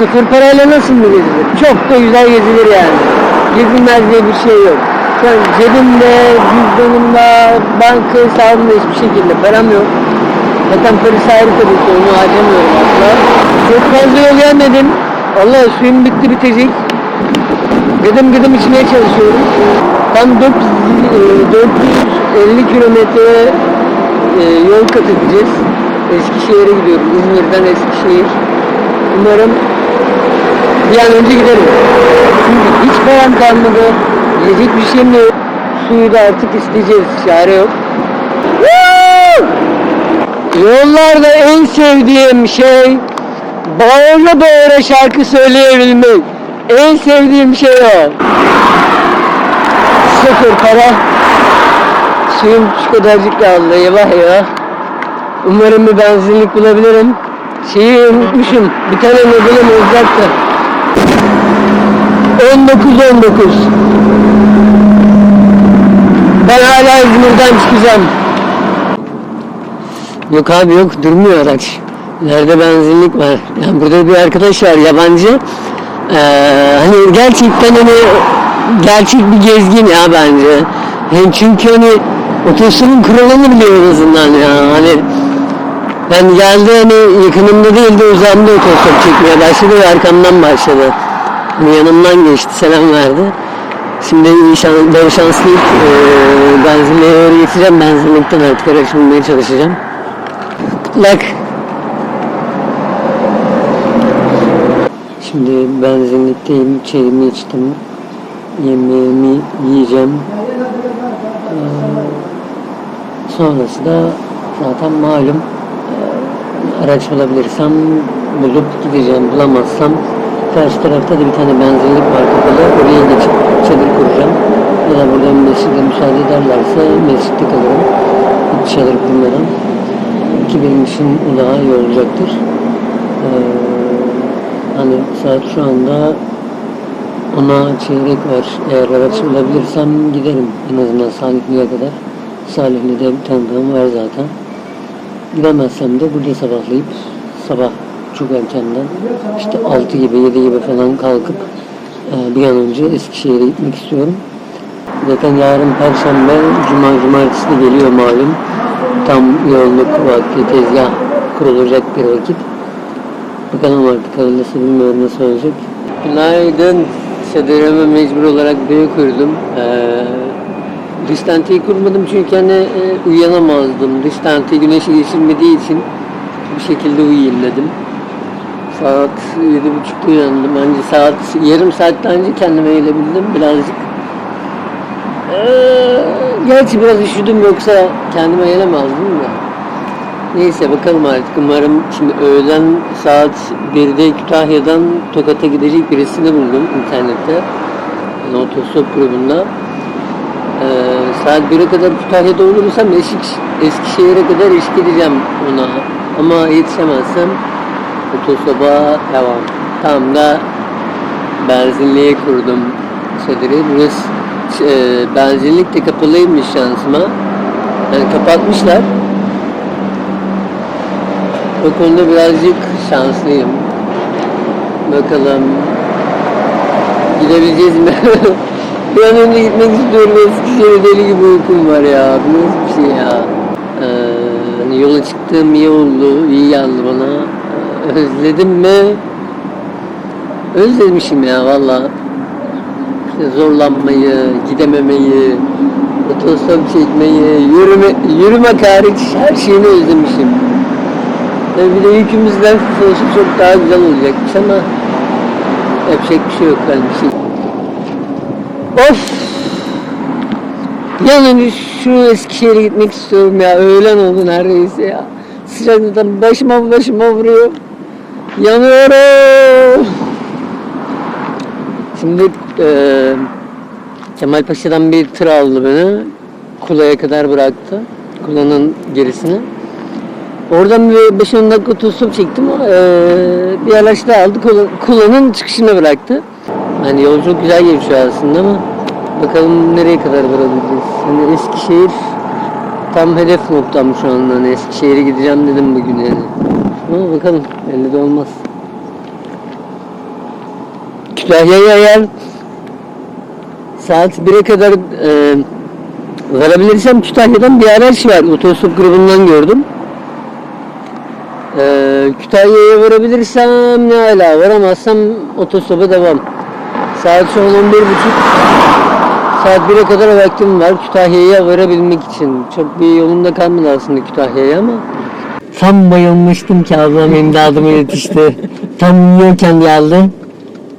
Sıfır parayla nasıl mı gezilir? Çok da güzel gezilir yani. Gezilmez diye bir şey yok. An cebimde, cüzdanımda, banka hesabımda hiçbir şekilde param yok. Zaten parası ayrı tabii ki onu harcamıyorum asla. Çok fazla yol gelmedim. Allah suyum bitti bitecek. Gıdım gıdım içmeye çalışıyorum. Tam 400, e, 450 kilometre e, yol kat edeceğiz. Eskişehir'e gidiyorum. İzmir'den Eskişehir. Umarım bir an önce giderim. Çünkü hiç param kalmadı. Yiyecek bir şeyim de yok. Suyu da artık isteyeceğiz. Çare yok. Yollarda en sevdiğim şey bağıra bağıra şarkı söyleyebilmek. En sevdiğim şey o. Sıfır para. Suyum şu kadarcık kaldı. Eyvah eyvah. Umarım bir benzinlik bulabilirim. Şeyi unutmuşum. Bir tane mobilim olacaktı. 19-19. Ben hala İzmir'den çıkacağım. Yok abi yok durmuyor araç. Nerede benzinlik var? Yani burada bir arkadaş var yabancı. Ee, hani gerçekten hani gerçek bir gezgin ya bence. Yani çünkü hani otostopun kuralını biliyor en azından ya. Hani ben geldi hani yakınımda değil de uzağımda otostop çekmeye başladı ve arkamdan başladı. Yanımdan geçti selam verdi. Şimdi şans, bol şanslıyım. Ee, benzinliğe doğru geçeceğim. Benzinlikten artık araç çalışacağım. Luck. Şimdi benzinlikteyim. Çayımı içtim. Yemeğimi yiyeceğim. Ee, sonrası da zaten malum. Araç bulabilirsem bulup gideceğim. Bulamazsam karşı tarafta da bir tane benzinlik var kapalı. Oraya geçip çadır kuracağım. Ya da buradan mescide müsaade ederlerse mescitte kalırım. Hiç çadır kurmadan. Ki benim için daha iyi olacaktır. Ee, hani saat şu anda ona çeyrek var. Eğer araç bulabilirsem giderim. En azından Salihli'ye kadar. Salihli'de bir tanıdığım var zaten. Gidemezsem de burada sabahlayıp sabah çok erkenden işte 6 gibi 7 gibi falan kalkıp e, bir an önce Eskişehir'e gitmek istiyorum. Zaten yarın Perşembe, Cuma, Cumartesi de geliyor malum. Tam yoğunluk vakti, tezgah kurulacak bir vakit. Bakalım artık hayırlısı bilmiyorum nasıl olacak. Günaydın. Çadırımı mecbur olarak buraya kurdum. Ee, dış tenteyi kurmadım çünkü hani e, uyanamazdım. Dış tente güneşi geçirmediği için bir şekilde uyuyayım dedim. Saat yedi buçukta uyandım. Önce saat yarım saatten önce kendime gelebildim birazcık. Ee, gerçi biraz üşüdüm yoksa kendime gelemezdim de. Neyse bakalım artık umarım şimdi öğlen saat 1'de Kütahya'dan Tokat'a gidecek birisini buldum internette. Yani otostop grubunda. Ee, saat 1'e kadar Kütahya'da olursam Eşik, Eskişehir'e kadar eşlik edeceğim ona. Ama yetişemezsem otostopa devam. Tam da benzinliğe kurdum çadırı. Burası e, benzinlik de kapalıymış şansıma. Yani kapatmışlar. O konuda birazcık şanslıyım. Bakalım gidebileceğiz mi? bir an önce gitmek istiyorum. Eskişehir'e deli gibi uykum var ya. Bu nasıl bir şey ya? Ee, hani yola çıktığım iyi oldu. iyi geldi bana. Özledim mi? Özlemişim ya valla. İşte zorlanmayı, gidememeyi, otostop çekmeyi, yürüme, yürümek hariç her şeyini özlemişim. Tabii bir de yükümüzden olsa çok daha güzel olacakmış ama yapacak bir şey yok ben bir şey. Of! Yani şu Eskişehir'e gitmek istiyorum ya. Öğlen oldu neredeyse ya. Sıcaklıktan başıma başıma vuruyor. Yanıyorum. Şimdi eee Kemal Paşa'dan bir tır aldı beni. Kula'ya kadar bıraktı. Kula'nın gerisine. Oradan bir 5-10 dakika otostop çektim. Eee bir araç daha aldı. Kula- Kula'nın çıkışına bıraktı. Yani yolculuk güzel geçiyor aslında ama bakalım nereye kadar varabileceğiz. Hani Eskişehir tam hedef noktam şu anda. Hani Eskişehir'e gideceğim dedim bugün yani. Ama bakalım belli de olmaz. Kütahya'ya eğer saat 1'e kadar e, varabilirsem Kütahya'dan bir araç var. Otostop grubundan gördüm. E, Kütahya'ya varabilirsem ne ala varamazsam otostopa devam. Saat şu an 11.30 Saat 1'e kadar vaktim var Kütahya'ya varabilmek için. Çok bir yolunda kalmadı aslında Kütahya'ya ama Tam bayılmıştım ki ablam imdadıma yetişti. Tam yiyorken geldi.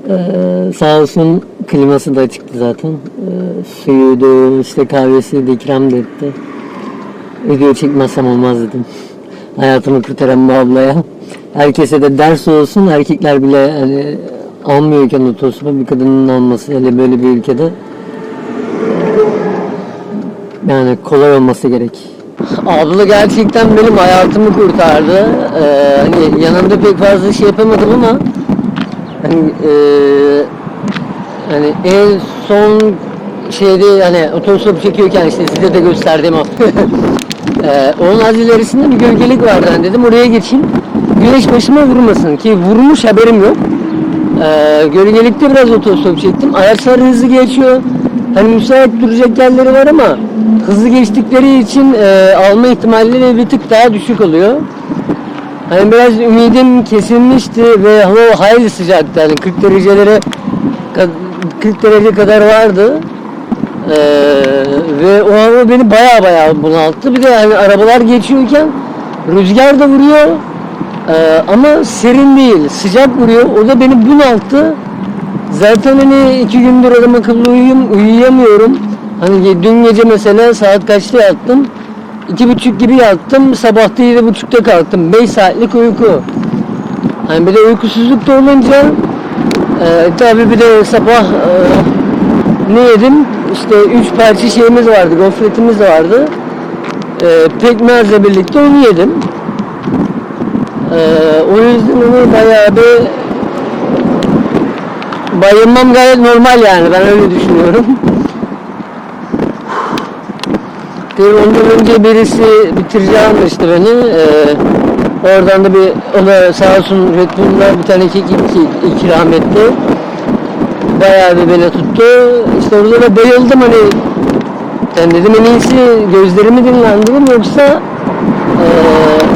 Ee, sağ olsun kliması da açıktı zaten. Ee, suyuydu, işte kahvesi de ikram da etti. Video çekmezsem olmaz dedim. Hayatımı kurtaran bu ablaya. Herkese de ders olsun. Erkekler bile hani almıyorken otostopa bir kadının alması hele böyle bir ülkede yani kolay olması gerek. Abla gerçekten benim hayatımı kurtardı. Ee, hani yanımda pek fazla şey yapamadım ama hani eee hani en son şeyde hani otostop çekiyorken işte size de gösterdiğim o. Eee onun az ilerisinde bir gölgelik vardı. Hani dedim oraya geçeyim. Güneş başıma vurmasın ki vurmuş haberim yok. Eee gölgelikte biraz otostop çektim. Araçlar hızlı geçiyor. Hani müsait duracak yerleri var ama hızlı geçtikleri için eee, alma ihtimalleri bir tık daha düşük oluyor. Hani biraz ümidim kesilmişti ve hava hayli sıcaktı. Hani 40 derecelere 40 derece kadar vardı. Ee, ve o hava beni baya baya bunalttı. Bir de hani arabalar geçiyorken rüzgar da vuruyor. Ee, ama serin değil, sıcak vuruyor. O da beni bunalttı. Zaten hani iki gündür adam akıllı uyuyum, uyuyamıyorum. Hani dün gece mesela saat kaçta yattım? İki buçuk gibi yattım. Sabah da yedi buçukta kalktım. Beş saatlik uyku. Hani bir de uykusuzluk da olunca e, tabii bir de sabah e, ne yedim? İşte üç parça şeyimiz vardı, gofretimiz vardı. E, pekmezle birlikte onu yedim. E, o yüzden onu bayağı bir bayılmam gayet normal yani ben öyle düşünüyorum. Bir ondan önce birisi bitireceğim işte beni. Ee, oradan da bir o da sağ olsun Red Bull'la bir tane kek ik- ikram etti. Bayağı bir beni tuttu. İşte orada da bayıldım hani ben dedim en iyisi gözlerimi dinlendireyim yoksa eee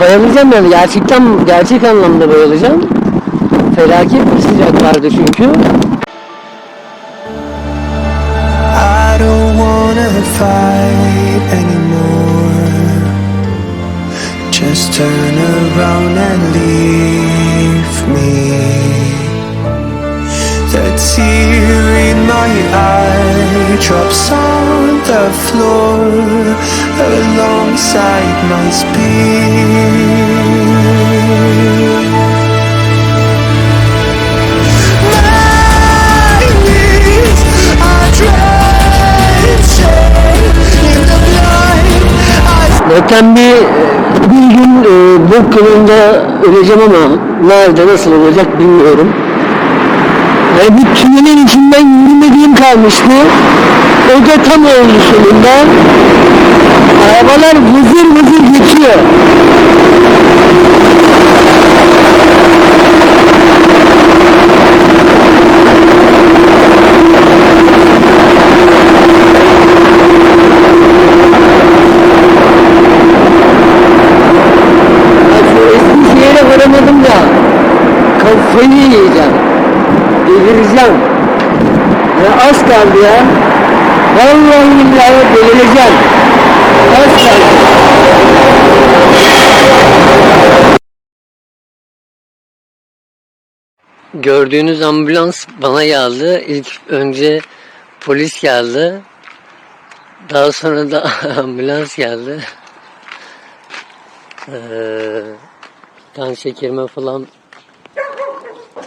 bayılacağım yani gerçekten gerçek anlamda bayılacağım. Felaket bir çünkü. I don't wanna fight anymore. Just turn around and leave me. The tear in my eye drops on the floor alongside my speed. I Zaten bir, bir gün e, bu kılında öleceğim ama nerede nasıl olacak bilmiyorum. Yani bir tünelin içinden yürümediğim kalmıştı. O da tam oldu sonunda. Arabalar vızır vızır geçiyor. Ya şu Eskişehir'e varamadım da kafayı yiyeceğim. Delireceğim. Ya az kaldı ya. Vallahi billahi delireceğim. Az kaldı. Gördüğünüz ambulans bana geldi. İlk önce polis geldi. Daha sonra da ambulans geldi. Ee, kan şekerime falan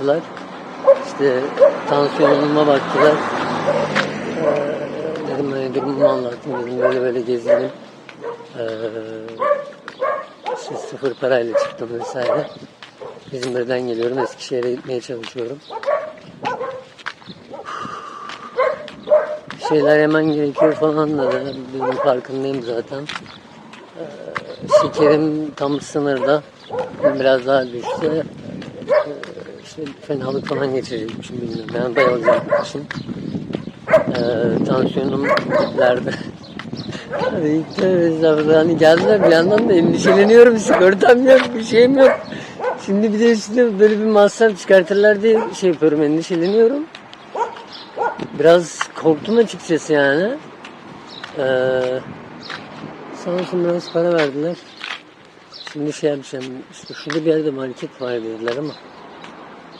baktılar. İşte tansiyonuma baktılar. Ee, dedim hani durumumu anlattım dedim böyle böyle gezdim. Ee, işte sıfır parayla çıktım vesaire. İzmir'den geliyorum Eskişehir'e gitmeye çalışıyorum. Bir şeyler yemen gerekiyor falan da benim farkındayım zaten. Şekerim tam sınırda. Biraz daha düşse işte fenalık falan geçirecekmişim bilmiyorum. Ben bayılacakmışım. Ee, tansiyonum nerede? Hani geldiler bir yandan da endişeleniyorum. Sigortam yok, bir şeyim yok. Şimdi bir de üstüne böyle bir masraf çıkartırlar diye şey yapıyorum, endişeleniyorum. Biraz korktum açıkçası yani. Ee, sağ olsun biraz para verdiler. Şimdi şey yapacağım, işte şurada bir yerde market var dediler ama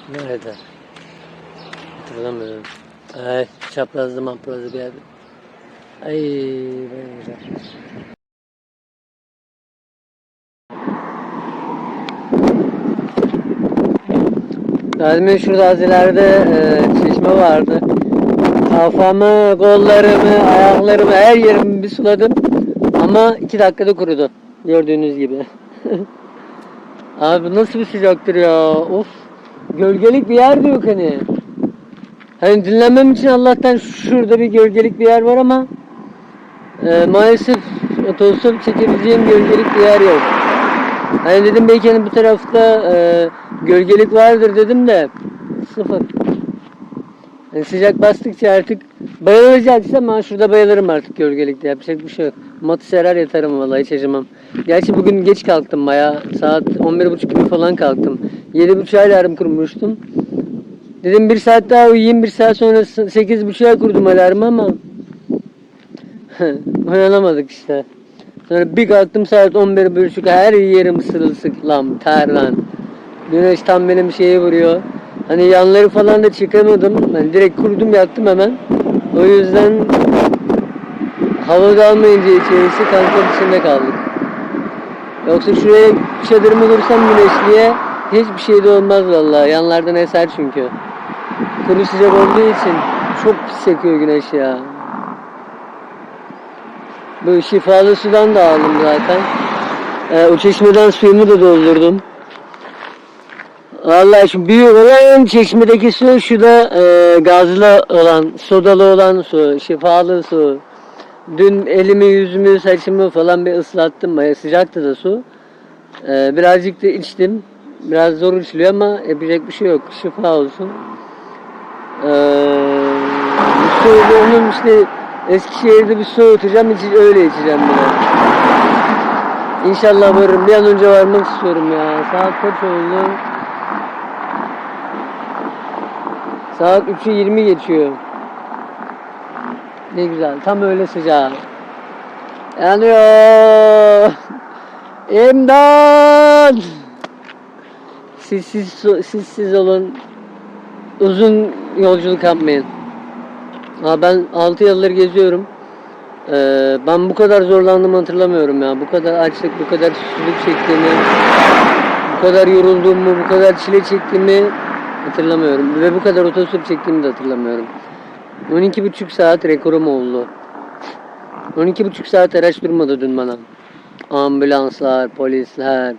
nerede? Hatırlamıyorum. Ay, çaprazlı maprazlı bir yerde. Ay, güzel. Nazmi'nin şurada az ileride e, çeşme vardı. Kafamı, kollarımı, ayaklarımı, her yerimi bir suladım. Ama iki dakikada kurudu. Gördüğünüz gibi. Abi nasıl bir sıcaktır ya. Of. Gölgelik bir yer de yok hani. Hani dinlenmem için Allah'tan şurada bir gölgelik bir yer var ama e, maalesef otostop çekebileceğim gölgelik bir yer yok. Hani dedim belki hani bu tarafta e, gölgelik vardır dedim de sıfır. Yani sıcak bastıkça artık bayılacaksam ben şurada bayılırım artık gölgelikte yapacak bir şey yok. Matı serer yatarım vallahi hiç acımam. Gerçi bugün geç kalktım baya saat 11.30 gibi falan kalktım. 7.30'a alarm kurmuştum. Dedim bir saat daha uyuyayım bir saat sonra 8.30'a kurdum alarmı ama uyanamadık işte. Sonra bir kalktım saat 11.30 her yerim sırılsıklam ter lan. Güneş tam benim şeye vuruyor. Hani yanları falan da çıkamadım. Ben direkt kurdum yattım hemen. O yüzden hava kalmayınca içerisi kankam içinde kaldık. Yoksa şuraya çadırımı kursam güneşliğe hiçbir şey de olmaz vallahi. Yanlardan eser çünkü. Kuru sıcak olduğu için çok pis yakıyor güneş ya. Bu şifalı sudan da aldım zaten. Ee, o çeşmeden suyumu da doldurdum. Vallahi şu büyük olan çeşmedeki su şu da e, gazlı olan, sodalı olan su, şifalı su. Dün elimi, yüzümü, saçımı falan bir ıslattım. Baya sıcaktı da su. E, birazcık da içtim. Biraz zor içiliyor ama yapacak bir şey yok. Şifa olsun. E, su onun işte Eskişehir'de bir su öteceğim, içi- öyle içeceğim bunu. İnşallah varırım. Bir an önce varmak istiyorum ya. Saat kaç oldu? Saat 3'ü 20 geçiyor. Ne güzel. Tam öyle sıcak. Yanıyor. İmdat. Siz siz siz olun. Uzun yolculuk yapmayın. Ha ben 6 yıldır geziyorum. Ee, ben bu kadar zorlandığımı hatırlamıyorum ya. Bu kadar açlık, bu kadar susuzluk çektiğimi, bu kadar yorulduğumu, bu kadar çile çektiğimi hatırlamıyorum. Ve bu kadar otostop çektiğimi de hatırlamıyorum. 12,5 saat rekorum oldu. 12,5 saat araç durmadı dün bana. Ambulanslar, polisler.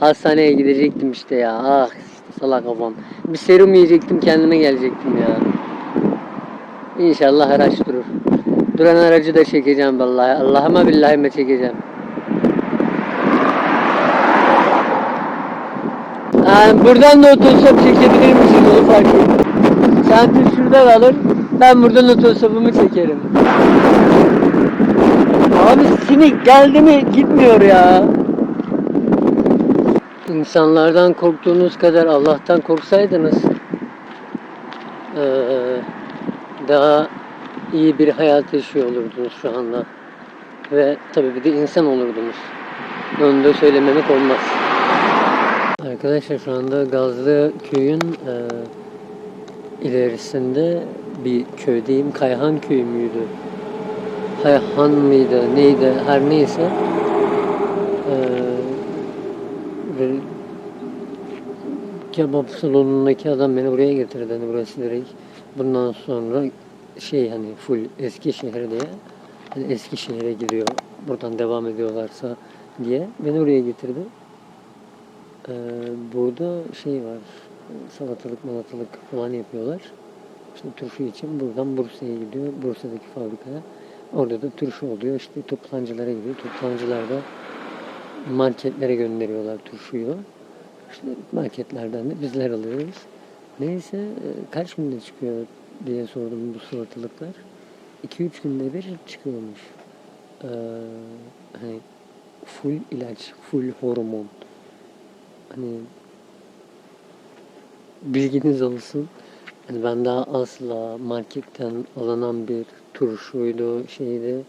Hastaneye gidecektim işte ya. Ah işte salak kafam. Bir serum yiyecektim kendime gelecektim ya. İnşallah araç durur. Duran aracı da çekeceğim vallahi. Allah'ıma billahime çekeceğim. Ha, buradan da otostop çekebilir misin onu fark ettim. Sentin şurada kalır. Ben buradan otostopumu çekerim. Abi sinik geldi mi gitmiyor ya. İnsanlardan korktuğunuz kadar Allah'tan korksaydınız daha iyi bir hayat yaşıyor olurdunuz şu anda. Ve tabii bir de insan olurdunuz. Onu da söylememek olmaz. Arkadaşlar şu anda Gazlı köyün eee, ilerisinde bir köydeyim. Kayhan köyü müydü? Kayhan mıydı? Neydi? Her neyse. Ve kebap salonundaki adam beni buraya getirdi. Hani burası direkt bundan sonra şey hani full Eskişehir diye. Hani Eskişehir'e gidiyor. Buradan devam ediyorlarsa diye beni oraya getirdi. Ee, burada şey var. Salatalık malatalık falan yapıyorlar. İşte turşu için buradan Bursa'ya gidiyor. Bursa'daki fabrikaya. Orada da turşu oluyor. İşte toptancılara gidiyor. Toptancılar da marketlere gönderiyorlar turşuyu. İşte marketlerden de bizler alıyoruz. Neyse e, kaç günde çıkıyor diye sordum bu salatalıklar. 2-3 günde bir çıkıyormuş. Ee, hani full ilaç, full hormon. Hani bilginiz olsun. Hani ben daha asla marketten alınan bir turşuydu şeydi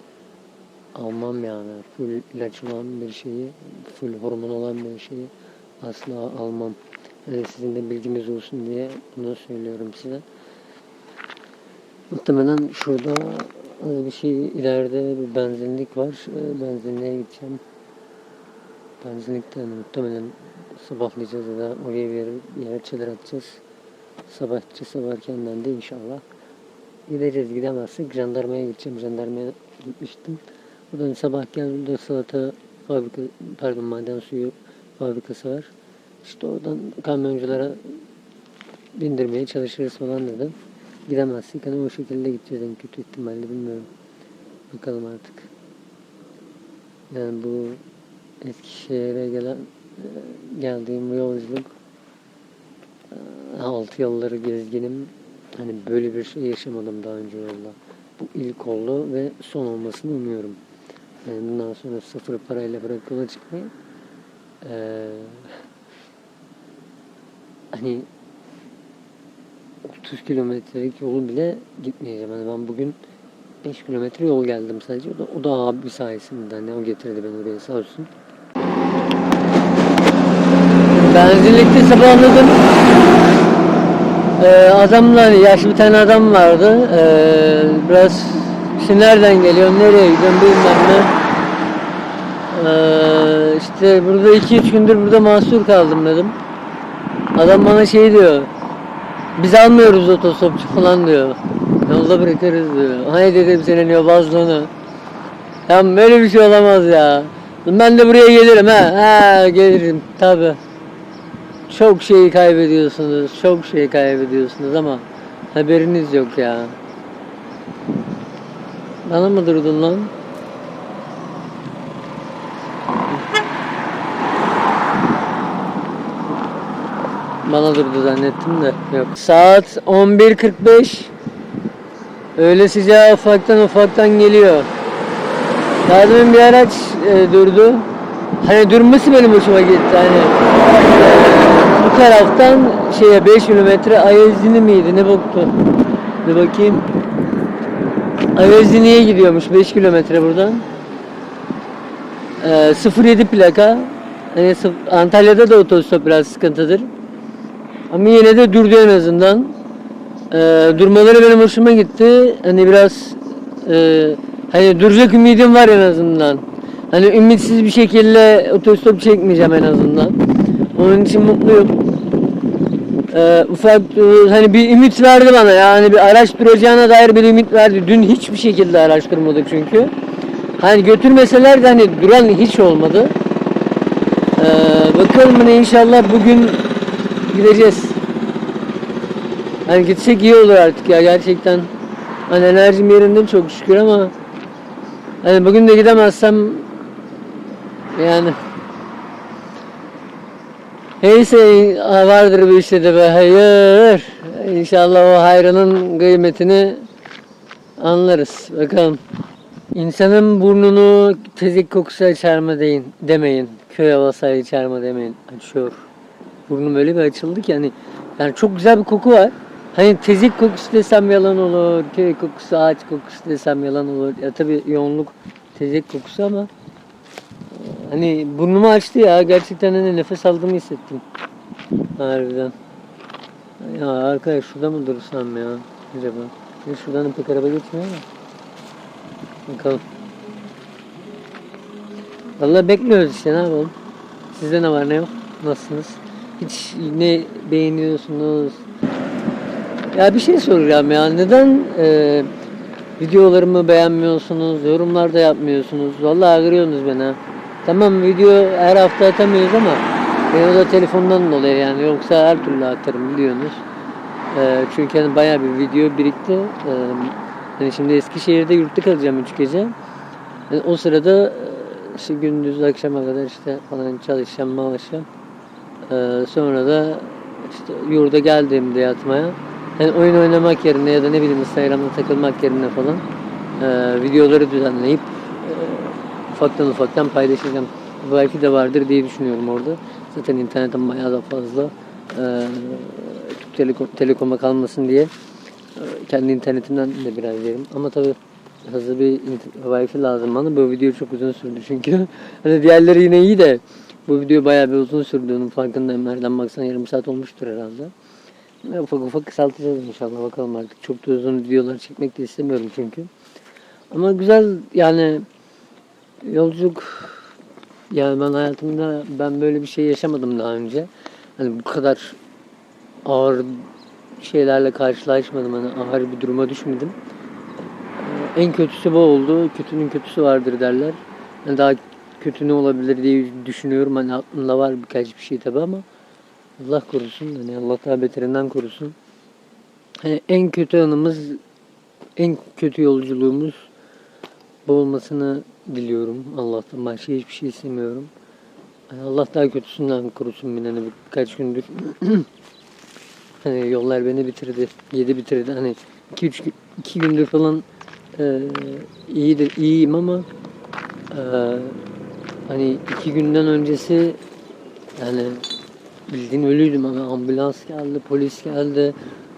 almam yani. Full ilaç olan bir şeyi, full hormon olan bir şeyi asla almam. Yani sizin de bilginiz olsun diye bunu söylüyorum size. Muhtemelen şurada e, bir şey ileride bir benzinlik var. E, Benzinliğe gideceğim. Benzinlikten muhtemelen sabahlayacağız ya da oraya bir bir yere çadır atacağız. Sabahçı sabah erkenden de inşallah gideceğiz. Gidemezsek jandarmaya gideceğim. Jandarmaya gitmiştim. Buradan sabah geldim. Burada salata fabrika, pardon maden suyu fabrikası var. İşte oradan kamyonculara bindirmeye çalışırız falan dedim. Gidemezsek hani o şekilde gideceğiz en kötü ihtimalle bilmiyorum. Bakalım artık. Yani bu Eskişehir'e gelen geldiğim bu yolculuk 6 yılları gezginim. Hani böyle bir şey yaşamadım daha önce yolda. Bu ilk oldu ve son olmasını umuyorum. Yani bundan sonra sıfır parayla bırak yola çıkmayı. Ee, hani 30 kilometrelik yolu bile gitmeyeceğim. Hani ben bugün 5 kilometre yol geldim sadece. O da, o da abi sayesinde. Hani o getirdi beni oraya sağ olsun. Benzinlikte sabahladım. Ee, adamla hani yaşlı bir tane adam vardı. Ee, biraz işte nereden geliyor, nereye gidiyorsun bilmem ne. Ee, işte burada iki üç gündür burada mahsur kaldım dedim. Adam bana şey diyor. Biz almıyoruz otostopçu falan diyor. Yolda bırakırız diyor. Hani dedim senin yobazlığını. Ya böyle bir şey olamaz ya. Ben de buraya gelirim ha. Ha gelirim tabi. Çok şey kaybediyorsunuz. Çok şey kaybediyorsunuz ama haberiniz yok ya. Bana mı durdun lan? Bana durdu zannettim de yok. Saat 11.45 Öyle sıcağı ufaktan ufaktan geliyor. Daha bir araç e, durdu. Hani durması benim hoşuma gitti. Hani bu taraftan şeye 5 kilometre Ayazini miydi ne boktu? Bir bakayım. Ayazini'ye gidiyormuş 5 kilometre buradan. E, 07 plaka. Hani Antalya'da da otostop biraz sıkıntıdır. Ama yine de durdu en azından. Ee, durmaları benim hoşuma gitti. Hani biraz e, hani duracak ümidim var en azından. Hani ümitsiz bir şekilde otostop çekmeyeceğim en azından. Onun için mutluyum. Ee, ufak e, hani bir ümit verdi bana yani bir araç duracağına dair bir ümit verdi. Dün hiçbir şekilde araştırmadık çünkü. Hani götürmeseler de hani duran hiç olmadı. Ee, bakalım hani inşallah bugün gideceğiz. Hani gitsek iyi olur artık ya gerçekten. Hani enerjim yerinde çok şükür ama hani bugün de gidemezsem yani Neyse vardır bir işte de be hayır. İnşallah o hayrının kıymetini anlarız. Bakalım. İnsanın burnunu tezik kokusu açar mı deyin, demeyin. Köy havası açar mı demeyin. Açıyor. Burnum öyle bir açıldı ki hani yani çok güzel bir koku var. Hani tezik kokusu desem yalan olur, köy kokusu, ağaç kokusu desem yalan olur. Ya tabii yoğunluk tezik kokusu ama hani burnumu açtı ya. Gerçekten hani nefes aldığımı hissettim. Harbiden. Ya arkadaş şurada mı dursam ya acaba? Ya şuradan pek araba geçmiyor ama. Bakalım. Vallahi bekliyoruz işte ne yapalım. Sizde ne var ne yok? Nasılsınız? Hiç ne beğeniyorsunuz? Ya bir şey soracağım ya. Neden e, videolarımı beğenmiyorsunuz? Yorumlarda yapmıyorsunuz? Vallahi ağrıyorsunuz beni ha. Tamam video her hafta atamıyoruz ama ben o da telefondan dolayı yani. Yoksa her türlü atarım biliyorsunuz. E, çünkü hani bayağı bir video birikti. E, hani şimdi Eskişehir'de yurtta kalacağım 3 gece. Yani o sırada e, işte gündüz akşama kadar işte falan çalışacağım, çalışacağım. Ee, sonra da işte yurda geldiğimde yatmaya yani oyun oynamak yerine ya da ne bileyim Instagram'da takılmak yerine falan e, videoları düzenleyip e, ufaktan ufaktan paylaşacağım. Belki de vardır diye düşünüyorum orada. Zaten internetten bayağı da fazla e, Türk Telekom, Telekom'a kalmasın diye e, kendi internetimden de biraz yerim. Ama tabii hızlı bir Wi-Fi lazım bana. Bu video çok uzun sürdü çünkü. Hani diğerleri yine iyi de bu video bayağı bir uzun sürdüğünün farkındayım. Nereden baksan yarım saat olmuştur herhalde. Ve Ufak ufak kısaltacağız inşallah bakalım artık. Çok da uzun videolar çekmek de istemiyorum çünkü. Ama güzel yani yolculuk yani ben hayatımda ben böyle bir şey yaşamadım daha önce. Hani bu kadar ağır şeylerle karşılaşmadım. Hani ağır bir duruma düşmedim. Ee, En kötüsü bu oldu. Kötünün kötüsü vardır derler. Yani daha kötü ne olabilir diye düşünüyorum. Hani aklımda var birkaç bir şey tabi ama Allah korusun. Hani Allah daha beterinden korusun. Hani en kötü anımız, en kötü yolculuğumuz bu olmasını diliyorum. Allah'tan başka hiçbir şey istemiyorum. Hani Allah daha kötüsünden korusun beni hani birkaç gündür. hani yollar beni bitirdi. Yedi bitirdi. Hani iki üç iki gündür falan e, iyidir, iyiyim ama e, hani iki günden öncesi yani bildiğin ölüydüm ama ambulans geldi, polis geldi.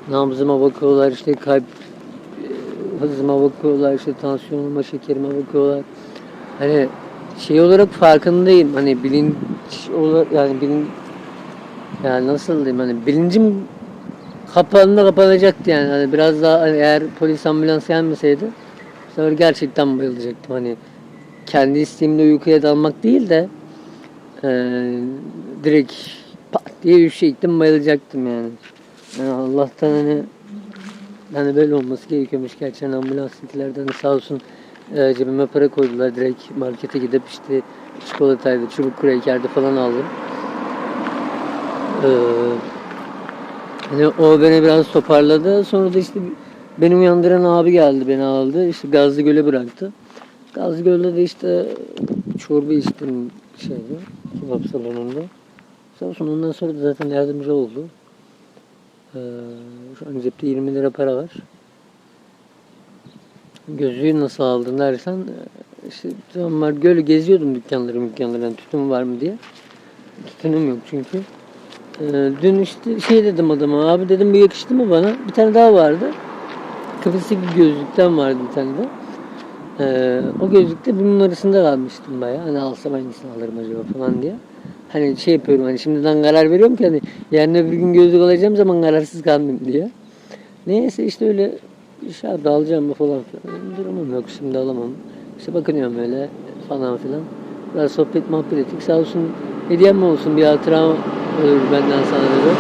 Nabzıma bakıyorlar işte kalp e, hızıma bakıyorlar işte tansiyonuma, şekerime bakıyorlar. Hani şey olarak farkındayım. Hani bilinç olarak yani bilin yani nasıl diyeyim hani bilincim kapağında kapanacaktı yani. Hani biraz daha hani eğer polis ambulans gelmeseydi sefer gerçekten bayılacaktım. Hani kendi isteğimle uykuya dalmak değil de eee direkt pat diye üşüyecektim bayılacaktım yani. yani Allah'tan hani hani böyle olması gerekiyormuş gerçekten ambulansdakilerden sağ olsun e, cebime para koydular direkt markete gidip işte çikolataydı, çubuk krakerdi falan aldım. Ee, hani o beni biraz toparladı. Sonra da işte beni uyandıran abi geldi beni aldı. İşte Gazlı Göl'e bıraktı. Gazlı Göl'de de işte çorba içtim şeyde, kebap salonunda. Sağ ondan sonra da zaten yardımcı oldu. Ee, şu an cepte 20 lira para var. Gözlüğü nasıl aldın dersen e, işte tamam var göl geziyordum dükkanları dükkanlardan tütün var mı diye. Tütünüm yok çünkü. Ee, dün işte şey dedim adama abi dedim bu yakıştı mı bana? Bir tane daha vardı. Kafesteki gözlükten vardı bir tane de. Ee, o gözlükte bunun arasında kalmıştım bayağı. Hani alsam hangisini alırım acaba falan diye. Hani şey yapıyorum hani şimdiden karar veriyorum ki hani yarın öbür gün gözlük alacağım zaman kararsız kalmayayım diye. Neyse işte öyle şey yaptı alacağım mı falan filan. Durumum yok şimdi alamam. İşte bakınıyorum öyle falan filan. Biraz sohbet muhabbet ettik. Sağ olsun hediyem mi olsun bir hatıra olur benden sana dedi.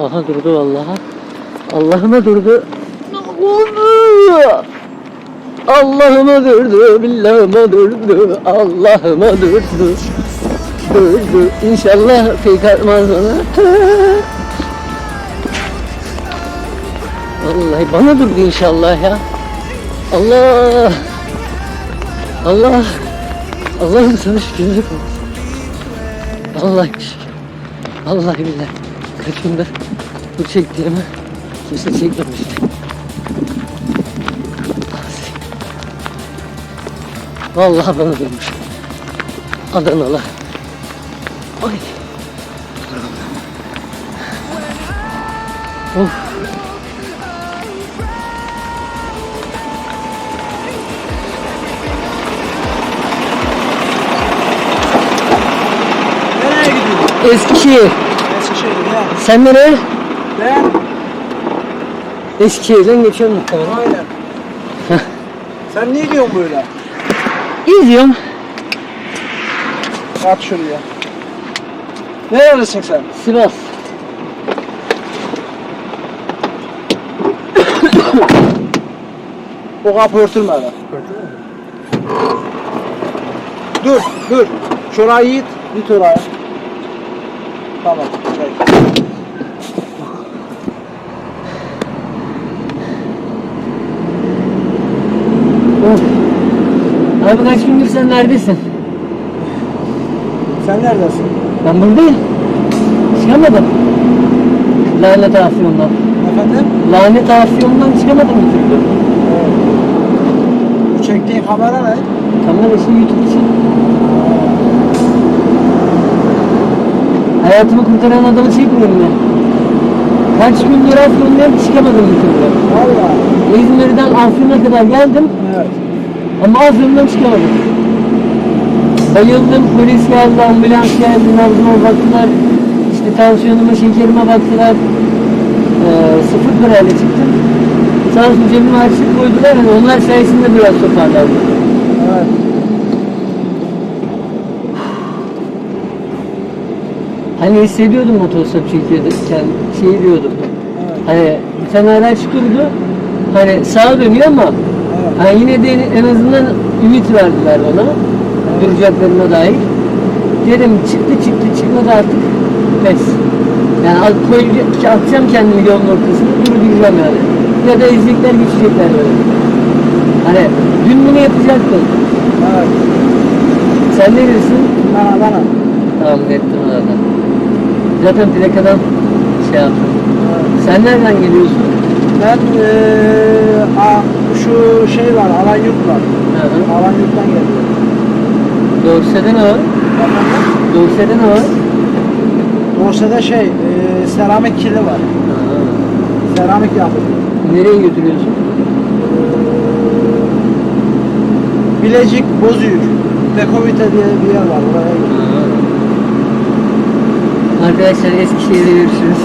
Aha durdu vallahi. Allah'ıma durdu. Allah'ıma durdu, billahıma durdu, Allah'ıma durdu. Durdu. İnşallah atmaz bana. Vallahi bana durdu inşallah ya. Allah. Allah. Allah'ım sana şükürler olsun. Allah şükür. Allah billahi. Kaç gündür bu çektiğimi kimse çekmemişti. Vallahi bana dönmüş. Adanalı. Ay. Of. Nereye gidiyorsun? Eskişehir. Eskişehir'e ya. Sen nereye? Ben? Eskişehir'den geçiyorum muhtemelen. Aynen. Sen niye gidiyorsun böyle? Geziyorum. At şuraya. Nerelisin sen? Sivas. O kapı örtülme hele. Dur, dur. Şurayı it, it oraya. Tamam. Of. Abi kaç gündür sen neredesin? Sen neredesin? Ben buradayım. Çıkamadım. Lanet afiyondan. Efendim? Lanet afiyondan çıkamadım bir türlü. Bu çektiğin kamera ne? Kamera işi YouTube için. Hayatımı kurtaran adamı çekmeyeyim mi? Kaç gündür Afyon'dayım çıkamadım bir türlü. Valla. İzmir'den Afyon'a kadar geldim Evet. ama Afyon'dan çıkamadım. Bayıldım, polis geldi, ambulans geldi, nabzıma baktılar. İşte tansiyonuma, şekerime baktılar. Ee, sıfır parayla çıktım. Sağ olsun cebime harçlık koydular. Yani onlar sayesinde biraz toparlandım. Evet. Hani hissediyordum otostop çekiyordurken şey diyordum. Evet. Hani bir tane araç durdu. Hani sağa dönüyor ama Evet. hani yine de en azından ümit verdiler bana. Duracaklarına dair. Dedim çıktı çıktı çıkmadı artık. Pes. Yani al koyacak, atacağım kendimi yolun ortasına durduracağım yani. Ya da izleyecekler geçecekler böyle. Hani dün bunu yapacaktım. Evet. Sen ne diyorsun? Bana bana. Tamam nettim zaten. Zaten plakadan şey yaptım. Evet. Sen nereden geliyorsun? Ben eee a, şu şey var, Alanyurt var. Alanyurt'tan geliyorum. Dorse'de ne var? Dorse'de ne var? Dorsa'da şey, eee seramik kili var. Seramik yapılıyor. Nereye götürüyorsun? Bilecik, Bozüyük, Dekovite diye bir yer var. Oraya gidiyorum. Arkadaşlar Eskişehir'de görüşürüz.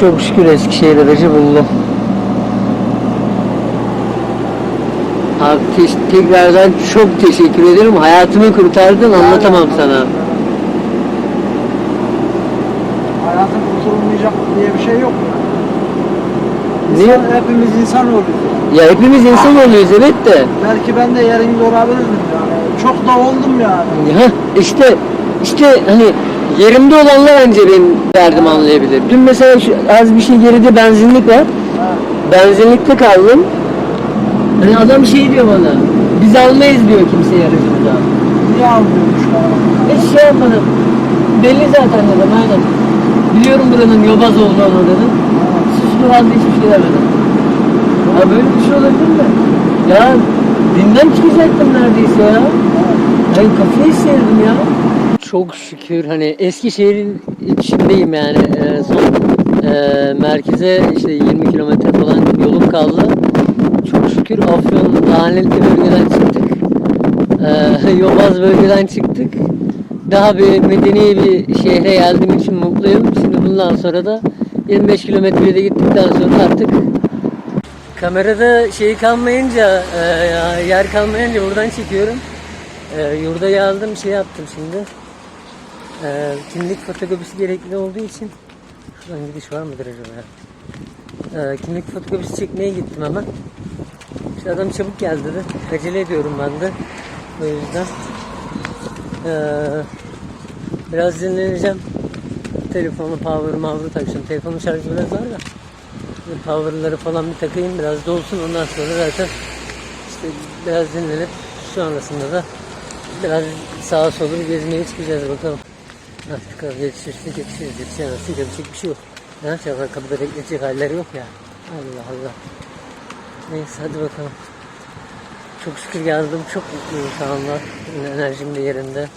Çok şükür Eskişehir'de aracı buldum. Abi te- tekrardan çok teşekkür ederim. Hayatımı kurtardın anlatamam sana. Hayatın kurtulmayacak diye bir şey yok. Niye? İnsan, hepimiz insan oluyoruz. Ya hepimiz insan oluyoruz evet de. Belki ben de yerinde olabilirdim yani. Çok da oldum yani. Ya işte işte hani yerimde olanlar anca benim derdimi anlayabilir. Dün mesela şu, az bir şey geride benzinlik var. Ha. Benzinlikte kaldım. Hani adam şey diyor bana. Biz almayız diyor kimseyi aracımıza. Niye almıyormuş bana? Hiç şey yapmadım. Belli zaten dedim aynen. Biliyorum buranın yobaz olduğunu dedim. Halde hiçbir şey demedim. Ya böyle bir şey olabilir mi? Ya dinden çıkacaktım neredeyse ya. Ben kafayı sıyırdım ya. Çok şükür hani Eskişehir'in içindeyim yani. Ee, son e, merkeze işte 20 kilometre falan yolum kaldı. Şükür Afyon lanetli bölgeden çıktık. Ee, Yobaz bölgeden çıktık. Daha bir medeni bir şehre geldiğim için mutluyum. Şimdi bundan sonra da 25 kilometrede de gittikten sonra artık kamerada şey kalmayınca, e, yer kalmayınca buradan çekiyorum. E, yurda geldim şey yaptım şimdi. E, kimlik fotokopisi gerekli olduğu için şuradan gidiş var mıdır acaba? E, kimlik fotokopisi çekmeye gittim hemen. İşte adam çabuk geldi dedi. Acele ediyorum ben de. O yüzden. E, biraz dinleneceğim. Telefonu power mavru takacağım. Telefonun şarjı biraz var da. Power'ları falan bir takayım biraz dolsun ondan sonra zaten işte biraz dinlenip sonrasında da biraz sağa sola gezmeye çıkacağız bakalım. Artık abi yetişirsek yetişiriz yetişemezsek yapacak bir şey yok. Ne yapacağız lan kapıda bekletecek halleri yok ya. Allah Allah. Neyse hadi bakalım. Çok şükür geldim çok mutluyum şu anda. Enerjim de yerinde.